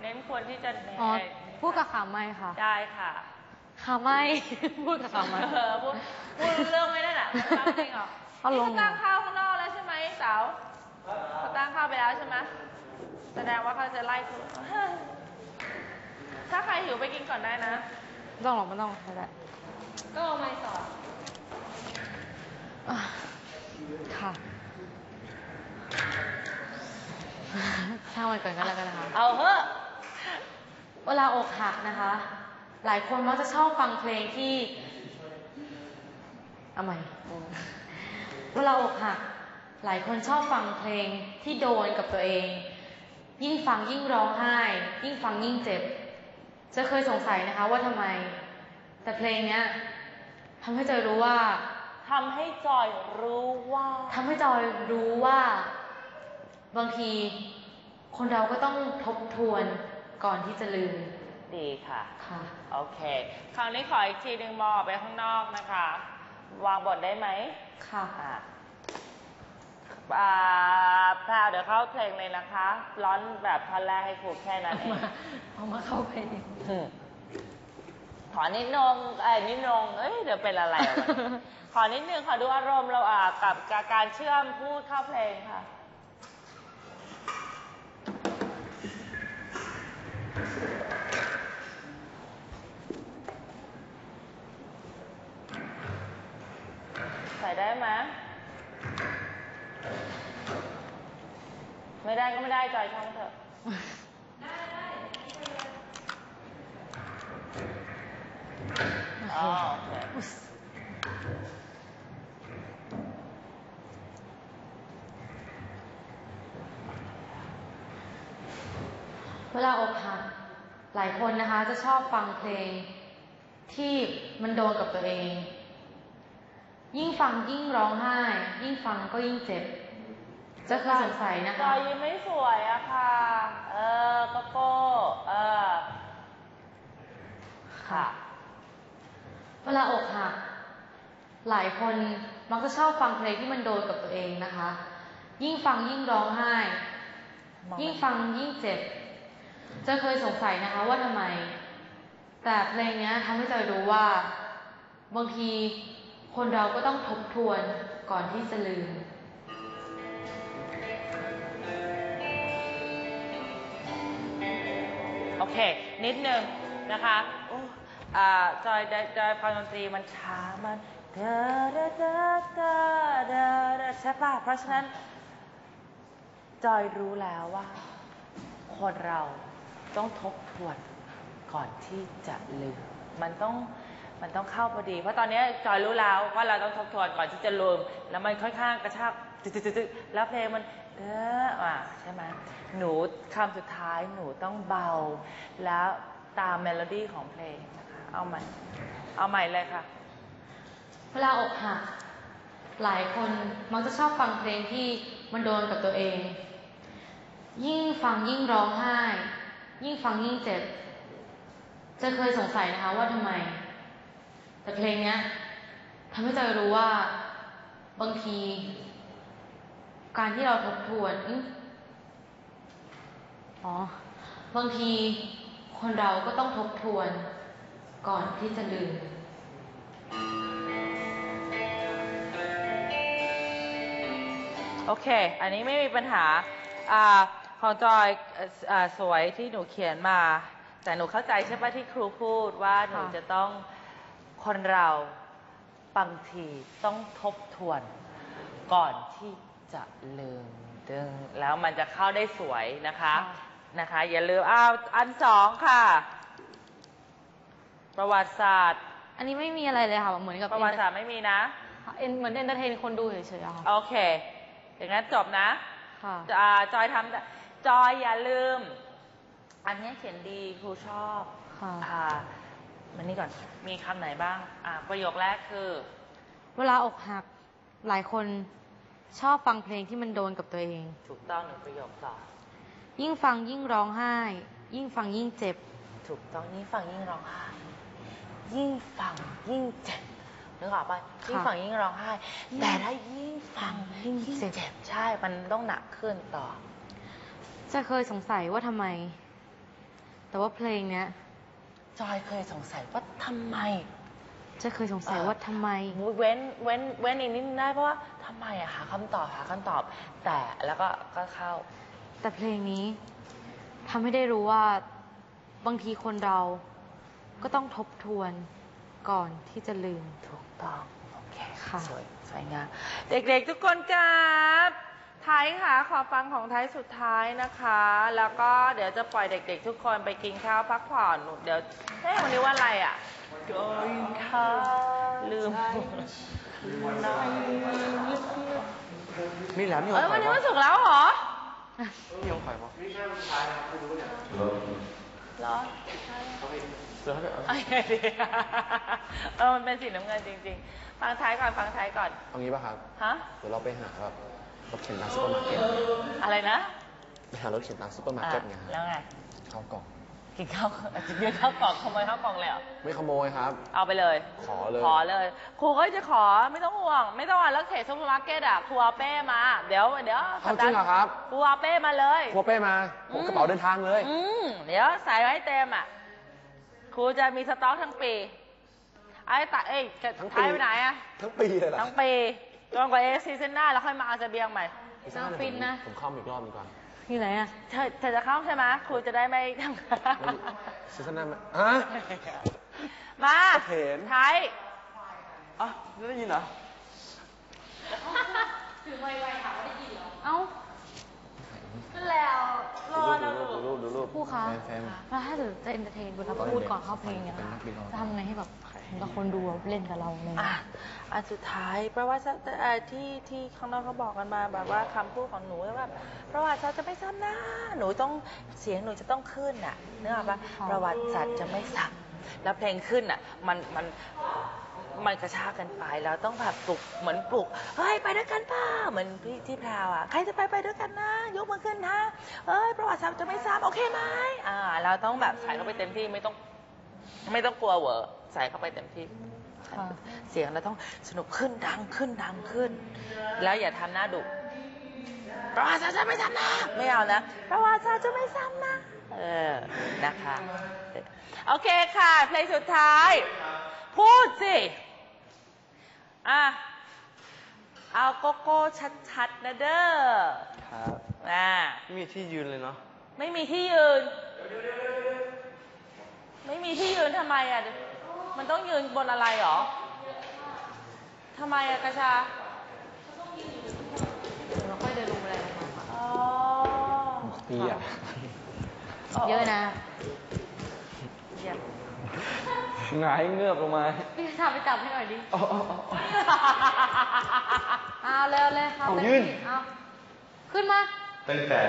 เน้นควรที่จะเน้นอ๋อพูดกับขาไม่ค่ะ ได้ค่ะขาไม่ พูดกับขาไม่เออพูดพูดรู้เรื่องไหมนั่นน่ะตั้งจริงเหรอเอาลงนี่เขาตั้งข้าวข้างนอกแล้วใช่ไหมสาวเขาตั้งข้าวไปแล้วใช่ไหมแสดงว่าเขาจะไล่คุณถ้าใครหิวไปกินก่อนได้นะไม่ต้องหรอกไม่ต้องไม่ได้ก็เอาไม้สอนอะค่ะ ช่างมันก่อนก็แล้วกันนะคะเอาเถอะเวลาอกหักนะคะ หลายคนมักจะชอบฟังเพลงที่เอาใหม่เวลาอกหัก หลายคนชอบฟังเพลงที่โดนกับตัวเอง ยิ่งฟังยิ่งร้องไห้ ยิ่งฟังยิ่งเจ็บ จะเคยสงสัยนะคะว่าทำไม แต่เพลงเนี้ยทำให้จอยรู้ว่าทำให้จอยรู้ว่าทำให้จอยรู้ว่า บางทีคนเราก็ต้องทบทวนก่อนที่จะลืม ดีค่ะ ค่ะ โอเค คราวนี้ขออีกทีหนึ่งมองออกไปข้างนอกนะคะ วางบทได้ไหมค่ะอะอ่าแพรวเดี๋ยวเข้าเพลงเลยนะคะ ร้อนแบบท่อนแรกให้ครูแค่นั้นเองเอามาเข้าเพลงอืมขอนิดนงเอ้ยนิดนงเอ้ย เดี๋ยวเป็นอะไรอะวะเนี่ยขอนิดนึงขอดูอารมณ์เราอะกับการเชื่อมพูดเข้าเพลงค่ะ ใส่ได้ไหมไม่ได้ ก็ไม่ได้จอยช่างเถอะอ๋อโอเคเวลาอกหักหลายคนนะคะ จะชอบฟังเพลงที่มันโดนกับตัวเอง ยิ่งฟังยิ่งร้องไห้ ยิ่งฟังก็ยิ่งเจ็บ จะเคยสงสัยนะจคะอยยิ้มไม่สวยอะค่ะ เออโกโก้เออ ค่ะ เวลาอกหักหลายคนมักจะชอบฟังเพลงที่มันโดนกับตัวเองนะคะ ยิ่งฟังยิ่งร้องไห้มองไม่ยิ่งฟังยิ่งเจ็บ จะเคยสงสัยนะคะว่าทำไม แต่เพลงเนี้ยทำให้จอยรู้ว่า บางทีคนเราก็ต้องทบทวนก่อนที่จะลืม โอเค นิดนึงนะคะจอยจอยฟังดนตรีมันช้ามันเดาเดาเดาเดาเดาใช่ป่ะเพราะฉะนั้น จอยรู้แล้วว่า คนเราต้องทบทวนก่อนที่จะลืม มันต้องมันต้องเข้าพอดี เพราะตอนนี้จอยรู้แล้วว่าเราต้องทบทวนก่อนที่จะลืม แล้วมันค่อนข้างกระชากตึ๊ดๆแล้วเพลงมัน เอออะใช่ไหมหนูคำสุดท้ายหนูต้องเบา แล้วตามเมโลดี้ของเพลงนะคะเอาใหม่ เอาใหม่เลยค่ะ เวลาอกหักหลายคนมักจะชอบฟังเพลงที่มันโดนกับตัวเอง ยิ่งฟังยิ่งร้องไห้ ยิ่งฟังยิ่งเจ็บ จะเคยสงสัยนะคะว่าทำไม แต่เพลงเนี้ยทำให้จอรู้ว่าบางที การที่เราทบทวนอื้ออ๋อ บางทีคนเราก็ต้องทบทวนก่อนที่จะลืมโอเค อันนี้ไม่มีปัญหาอาของจอยเอ่ออ่าสวยที่หนูเขียนมา แต่หนูเข้าใจใช่ปะที่ครูพูดว่าหนูค่ะจะต้องคนเราบางทีต้องทบทวนก่อนที่ จะลืมดึงแล้วมันจะเข้าได้สวยนะคะนะคะ อย่าลืมอ้าวอันสองค่ะ ประวัติศาสตร์ อันนี้ไม่มีอะไรเลยค่ะ เหมือนกับประวัติศาสตร์ไม่มีนะเอ็นเหมือนเอนเตอร์เทนคนดูเฉยๆอะค่ะโอเคอย่างนั้นจบนะค่ะจอ่าจอยทำได้จอยอย่าลืม อันนี้เขียนดีครูชอบค่ะอ่ามันนี่ก่อนมีคำไหนบ้าง อ่า ประโยคแรกคือ เวลาอกหักหลายคน ชอบฟังเพลงที่มันโดนกับตัวเอง ถูกต้องหนึ่งประโยคสองยิ่งฟังยิ่งร้องไห้ ยิ่งฟังยิ่งเจ็บ ถูกต้องยิ่งฟังยิ่งร้องไห้ ยิ่งฟังยิ่งเจ็บนึกออกปะยิ่งฟังยิ่งร้องไห้ แต่ถ้ายิ่งฟังยิ่งเจ็บใช่ มันต้องหนักขึ้นต่อ จะเคยสงสัยว่าทำไม แต่ว่าเพลงเนี้ย จอยเคยสงสัยว่าทำไม จะเคยสงสัยว่าทำไม เว้นเว้นเว้นอีกนิดนึงได้เพราะว่าทำไมอะหาคำตอบหาคำตอบ แต่แล้วก็ก็เข้า แต่เพลงนี้ทำให้ได้รู้ว่าบางทีคนเราก็ต้องทบทวนก่อนที่จะลืม ถูกต้อง โอเคค่ะ สวย สวยงาม เด็กๆทุกคนครับ ไทยค่ะขอฟังของไทยสุดท้ายนะคะ แล้วก็เดี๋ยวจะปล่อยเด็กๆ ทุกคนไปกินข้าวพักผ่อนหนูเดี๋ยวเฮ้ยวันนี้ว่าอะไรอะกินข้าวลืมมีแหลมมีเอ้ยวันนี้วันศุกร์แล้วเหรอมีของไข่ปะเหรอเสือให้ไปเอาเอาไงดีเออมันเป็นสีน้ำเงินจริง ๆ ฟังท้ายก่อนฟังท้ายก่อน เอางี้ป่ะครับฮะ เดี๋ยวเราไปหาแบบ รถเข็นตามซูเปอร์มาร์เก็ตอะไรนะไปหารถเข็นตามซูเปอร์มาร์เก็ตไงอะฮะแล้วไงข้าวกล่องกินข้าวจะกินข้าวกล่องขโมยข้าวกล่องเลยเหรอไม่ขโมยครับ เอาไปเลย ขอเลย ขอเลย ครูก็จะขอไม่ต้องห่วง ไม่ต้องอะแล้วเขตซูเปอร์มาร์เก็ตอะครูเอาเป้มา เดี๋ยวเดี๋ยวเอาจริงเหรอครับครูเอาเป้มาเลยครัวเป้มาผมกระเป๋าเดินทางเลย อืมเดี๋ยวใส่ไว้เต็มอะครูจะมีสต็อกทั้งปีไอ้ตาเอ้ยจะทั้งปีท้ายไปไหนอะทั้งปีเลยเหรอทั้งปี จนกว่าเอซีซั่นหน้าแล้วค่อยมาเอาเสบียงใหม่ไม่ทราบเลยฟินนะ ผมเข้ามาอีกรอบดีกว่าอยู่ไหนอะเธอเธอจะเข้าใช่ไหมครูจะได้ไม่ทำงานซีซั่นหน้ามาฮะมาก็เห็นไทย อะไม่ได้ยินเหรอ เอ้านั่นแล้วรอนะดูรูปดูรูปครูคะแฟน แล้วถ้าเกิดจะเอนเตอร์เทนเวลาตอนเด็กพูดก่อนเข้าเพลงเนี่ยเป็นนักบินอวกาศ จะทำไงให้แบบ เหมือนกับคนดูเล่นกับเราอะไรอะเงี้ยอันสุดท้ายเพราะว่าเอ่อที่ที่ข้างนอกเขาบอกกันมาแบบว่าคำพูดของหนูแล้วแบบประวัติศาสตร์จะไม่ซ้ำนะหนูต้องเสียงหนูจะต้องขึ้นน่ะเนื้ออกปะประวัติศาสตร์จะไม่ซ้ำแล้วเพลงขึ้นน่ะมันมันมันกระชากกันไปแล้วต้องแบบปลุกเหมือนปลุกเฮ้ยไปด้วยกันป้าเหมือนพี่ที่แพรวอะใครจะไปไปด้วยกันนะ ยกมือขึ้นนะเอ้ยประวัติศาสตร์จะไม่ซ้ำโอเคไหมอ่าเราต้องแบบใส่เข้าไปเต็มที่ไม่ต้อง ไม่ต้องกลัวเหวอใส่เข้าไปเต็มที่ ค่ะ เสียงเราต้องสนุกขึ้นดังขึ้นดังขึ้น แล้วอย่าทำหน้าดุประวัติศาสตร์จะไม่ซ้ำนะไม่เอานะประวัติศาสตร์จะไม่ซ้ำนะเออนะคะโอเคค่ะ เพลงสุดท้าย พูดสิอะเอาโกโก้ชัดๆนะเด้อครับ อ่าไม่มีที่ยืนเลยเนาะ ไม่มีที่ยืน ไม่มีที่ยืนทำไมอะ มันต้องยืนบนอะไรหรอทำไมอะกระชาเราค่อยเดินลงบันไดลงมาค่ะอ๋อปีอะเยอะนะเยี่ยมหงายเงือบลงมา พี่ชาไปจับให้หน่อยดิอ๋ออ๋ออ๋อเอาเร็วเลยครับเอายื่นเอาขึ้นมา ตั้งแต่